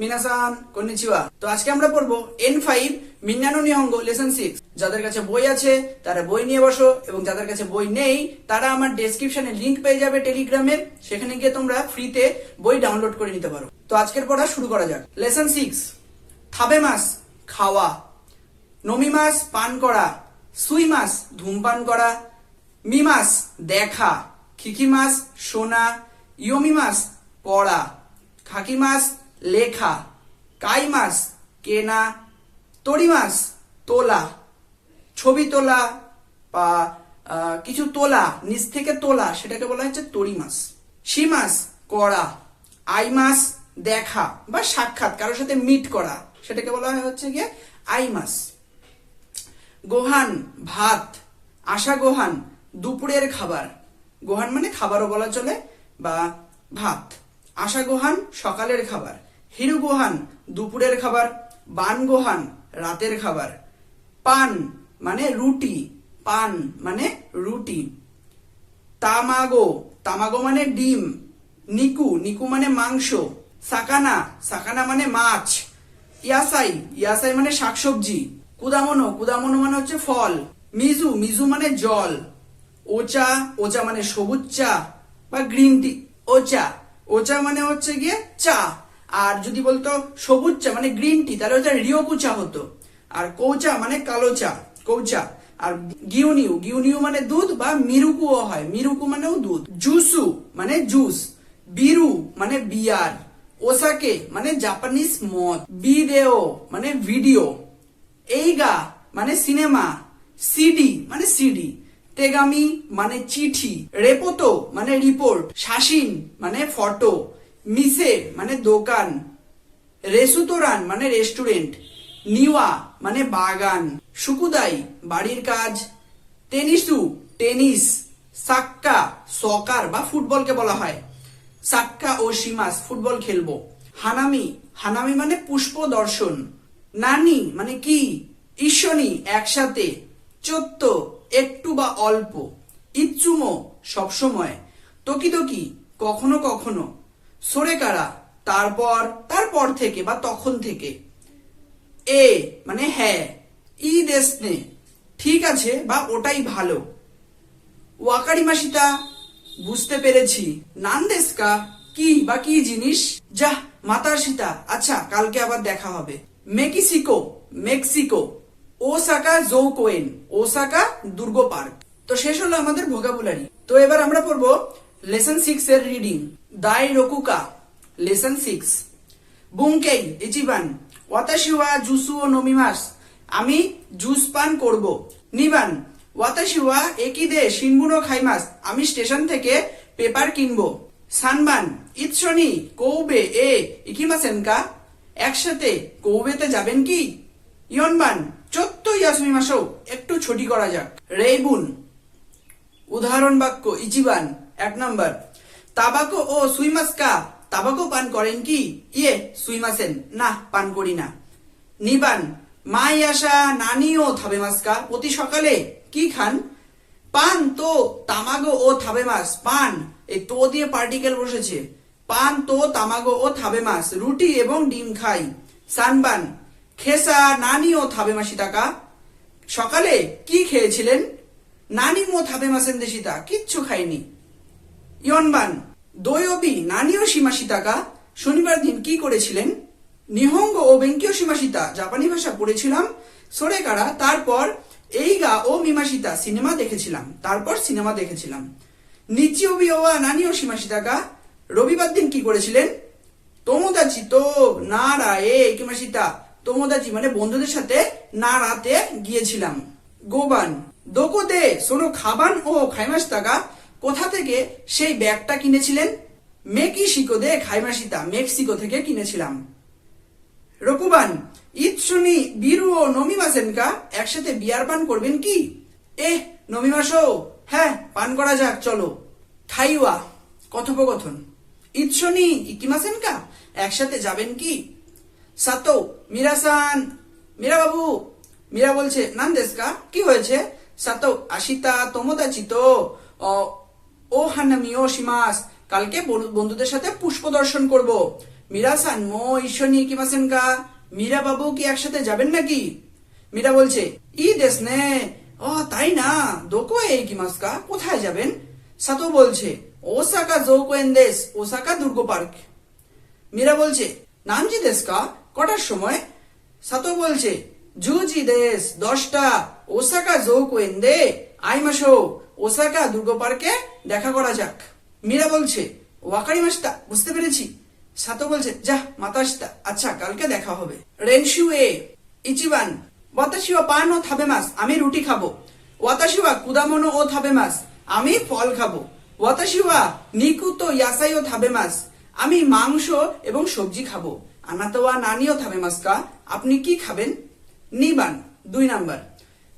মিনাসান konnichiwa তো আজকে আমরা পড়ব এন ফাইভ মিন্নানো নিহঙ্গ লেসন সিক্স যাদের কাছে বই আছে, তারা বই নিয়ে বসো, এবং যাদের কাছে বই নেই, তারা আমার ডেসক্রিপশনে লিংক পেয়ে যাবে টেলিগ্রামের সেখানে গিয়ে তোমরা ফ্রিতে বই ডাউনলোড করে নিতে পারো। তো আজকের পড়া শুরু করা যাক। লেসন সিক্স থাবে মাস খাওয়া। নমি মাস পান করা। সুই মাস ধূমপান করা। মি মাস দেখা। খিকি মাস শোনা। ইয়মি মাস পড়া। খাকি মাস লেখা, কাই মাস কেনা, তরি মাস তোলা, ছবি তোলা বা কিছু তোলা, নিচ থেকে তোলা, সেটাকে বলা হচ্ছে তরি মাস সি মাস করা আই মাস দেখা বা সাক্ষাৎ, কারোর সাথে মিট করা, সেটাকে বলা হয় হচ্ছে গিয়ে আই মাস গোহান, ভাত, আশা গোহান, দুপুরের খাবার। গোহান মানে খাবারও বলা চলে বা ভাত। আশা গোহান, সকালের খাবার। হিরু গোহান, দুপুরের খাবার। বান গোহান, রাতের খাবার। পান মানে রুটি, পান মানে রুটি। তামাগো তামাগো মানে ডিম। নিকু নিকু মানে মাংস। সাকানা সাকানা মানে মাছ। ইয়াসাই ইয়াসাই মানে শাকসবজি। কুদামনো কুদামনো মানে হচ্ছে ফল। মিজু মিজু মানে জল। ওচা ওচা মানে সবুজ চা বা গ্রিন টি, ওচা। ওচা মানে হচ্ছে গিয়ে চা। আর যদি বলতো সবুজ চা মানে গ্রিন টি তাহলে হচ্ছে রিওকু চা হতো। আর কৌচা মানে কালো চা, কৌচা। আর গিউনিউ গিউনিউ মানে দুধ বা মিরুকুও হয়। মিরুকু মানেও দুধ। জুসু মানে জুস। বিরু মানে বিয়ার। ওসাকে মানে জাপানিজ মদ। বিদেও মানে ভিডিও। এইগা মানে সিনেমা। সিডি মানে সিডি। তেগামি মানে চিঠি। রেপোতো মানে রিপোর্ট। শাসিন মানে ফটো। মিসে মানে দোকান। রেসুতোরান মানে রেস্টুরেন্ট। নিওয়া মানে বাগান। সুকুদাই, বাড়ির কাজ। টেনিসু, টেনিস। সাক্কা, সকার বা ফুটবলকে বলা হয়। সাক্কা ও সীমাস ফুটবল খেলব। হানামি হানামি মানে পুষ্প দর্শন। নানি মানে কি? ঈশ্বনী একসাথে। চত্য একটু বা অল্প। ইচ্ছুমো, সবসময়। তকিতকি কখনো কখনো। সরেকারা, তারপর তারপর থেকে বা তখন থেকে। এ মানে হ্যাঁ ই দেশনে ঠিক আছে বা ওটাই ভালো। ওয়াকারি মাসিতা বুঝতে পেরেছি। নান দেশকা, কি বা কি জিনিস? যা মাতার সীতা। আচ্ছা কালকে আবার দেখা হবে। Mexico Mexico. ওসাকা জৌকোয়েন, ওসাকা দুর্গ পার্ক। তো শেষ হলো আমাদের ভোকাবুলারি তো এবার আমরা পড়ব লেসন সিক্স এর রিডিং দাই রকুকা লেসন সিক্স বুংকেই ইচিবান ওয়াতাশি ওয়া জুসু ও নমিমাস আমি জুস পান করব। নিবান ওয়াতাশি ওয়া একই দে শিনবুনো খাইমাস আমি স্টেশন থেকে পেপার কিনবো। সানবান ইৎসনি, কৌবে, এ ইকিমাসেনকা একসাথে কৌবেতে যাবেন কি? ইয়নবান চত্ব ইয়াসমি মাসও একটু ছুটি করা যাক। রেইবুন। উদাহরণ বাক্য ইচিবান এক নম্বর, তাবাকো ও সুইমাসকা, তাবাকো পান করেন কি? ইয়ে সুইমাসেন। না, পান করি না। নিবান মাই আসা নানিও থাবেমাসকা, প্রতি সকালে কি খান? পান তো তামাগো ও থাবে থাবেমাস, পান। এই তো দিয়ে পার্টিকেল বসেছে। পান তো তামাগো ও থাবে থাবেমাস, রুটি এবং ডিম খাই। সানবান, খেসা, নানি ও থাবেমাসি টাকা। সকালে কি খেয়েছিলেন? নানি মো থাবেমাসেন দেশিতা, কিচ্ছু খাইনি। ইয়নবান দৈবী নানিও সীমাসিতাকা, শনিবার দিন কি করেছিলেন? নিহঙ্গ ও বেঙ্কিও সীমাসিতা, জাপানি ভাষা পড়েছিলাম, সোরেকারা, তারপর এই গা ও মিমাসিতা সিনেমা দেখেছিলাম, তারপর সিনেমা দেখেছিলাম। নিচি নিচিওবি ওয়া নানিও সীমাসিতাকা, রবিবার দিন কি করেছিলেন? তোমোদাচি তো না রা এ কিমাসিতা তোমোদাচি মানে বন্ধুদের সাথে না রাতে গিয়েছিলাম। গোবান, দোকোতে সোনো খাবান ও খাইমাস টাকা কোথা থেকে সেই ব্যাগটা কিনেছিলেন? মেকিসিকো দে খাইমাসিতা মেক্সিকো থেকে কিনেছিলাম। রকুবান, ইৎসুনি, বীরু ও নমিমাসেনকা একসাথে বিয়ার পান করবেন কি? এহ নমিমাসো হ্যাঁ পান করা যাক, চলো। থাইওয়া, কথোপকথন। ইৎসনি ইকিমাসেনকা একসাথে যাবেন কি? সাতো, মিরাসান। মীরা বাবু মীরা বলছে নান দেশকা কি হয়েছে? সাতো, আশিতা তোমোদাচি তো ও হানামি ও সীমাস কালকে বন্ধুদের সাথে পুষ্প দর্শন করব। মিরাসান মো কা মীরা বাবু কি একসাথে যাবেন নাকি? মীরা বলছে ই দেশ নে। ও, তাই না? দোকো এই কোথায় যাবেন? সাতো বলছে ওসাকা দেশ ওসাকা দুর্গ পার্ক। মীরা বলছে নামজি দেশ কা? কটার সময়? সাতো বলছে জুজি দেশ, দশটা। ওসাকা জৌকোয়েন দে আইমাসো ওসাকা দুর্গ পার্কে দেখা করা যাক। মীরা বলছে, ওয়াকারি মাসটা বুঝতে পেরেছি। সাতো বলছে যা মাতাসটা আচ্ছা কালকে দেখা হবে। রেনশু এ ইচিবান ওয়াতাশি ওয়া পান ও থাবে মাস আমি রুটি খাব। ওয়াতাশি ওয়া কুদামনো ও থাবে মাস আমি ফল খাব। ওয়াতাশি ওয়া নিকুতো ইয়াসাই ও থাবে মাস আমি মাংস এবং সবজি খাব। আনাতোয়া নানিও থাবে মাস কা, আপনি কি খাবেন? নিবান, দুই নাম্বার।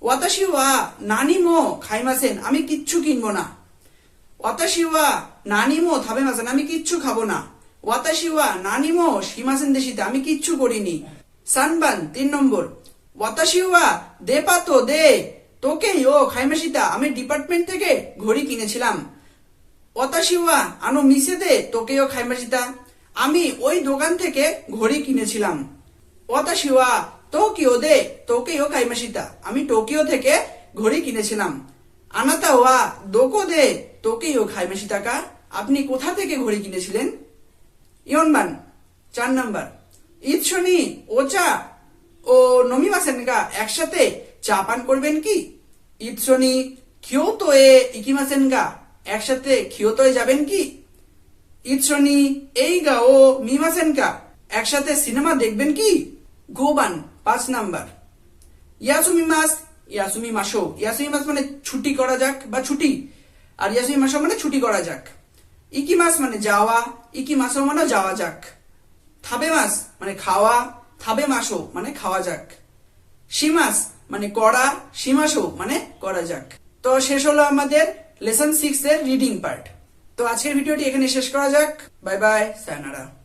ওয়াতাশি ওয়া নানি মো খাইমাসেন আমি কিচ্ছু কিনবো না। ওয়াতাশিওয়া, নানিমো থাবে মাসেন আমি কিচ্ছু খাব না। ওয়াতাশিওয়া, নানিমো সীমাসেন দেশিতে, আমি কিচ্ছু করিনি। সানবান, তিন নম্বর। ওয়াতাশি ওয়া দে পাতো দে। তোকে ও খাইমাসিতা, আমি ডিপার্টমেন্ট থেকে ঘড়ি কিনেছিলাম। ওয়াতাশিওয়া, আনো মিশে দে তোকেও খাইমাসিতা। আমি ওই দোকান থেকে ঘড়ি কিনেছিলাম। ওয়াতাশিওয়া টোকিও দে টোকিও কাইমাসিতা আমি টোকিও থেকে ঘড়ি কিনেছিলাম আনাতা ওয়া দোকো দে টোকিও খাইমাসিতা কা আপনি কোথা থেকে ঘড়ি কিনেছিলেন ইয়নবান চার নাম্বার ইৎসনি ও নমিমাসেন গা একসাথে চা পান করবেন কি ইৎসনি খিয়োতো এ ইকিমাসেন গা একসাথে খিয়োতোয় যাবেন কি ইৎসনি এই গা ও মিমাসেন কা একসাথে সিনেমা দেখবেন কি গোবান পাঁচ নাম্বার। ইয়াসুমি মাস ইয়াসুমি মাসো। ইয়াসুমি মাস মানে ছুটি করা যাক বা ছুটি। আর ইয়াসুমি মাসো মানে ছুটি করা যাক। ইকি মাস মানে যাওয়া, ইকি মাসো মানে যাওয়া যাক। থাবে মাস মানে খাওয়া, থাবে মাসো মানে খাওয়া যাক। সীমাস মানে করা সীমাসো মানে করা যাক। তো শেষ হলো আমাদের লেসন সিক্স এর রিডিং পার্ট। তো আজকের ভিডিওটি এখানে শেষ করা যাক। Bye bye, sayonara.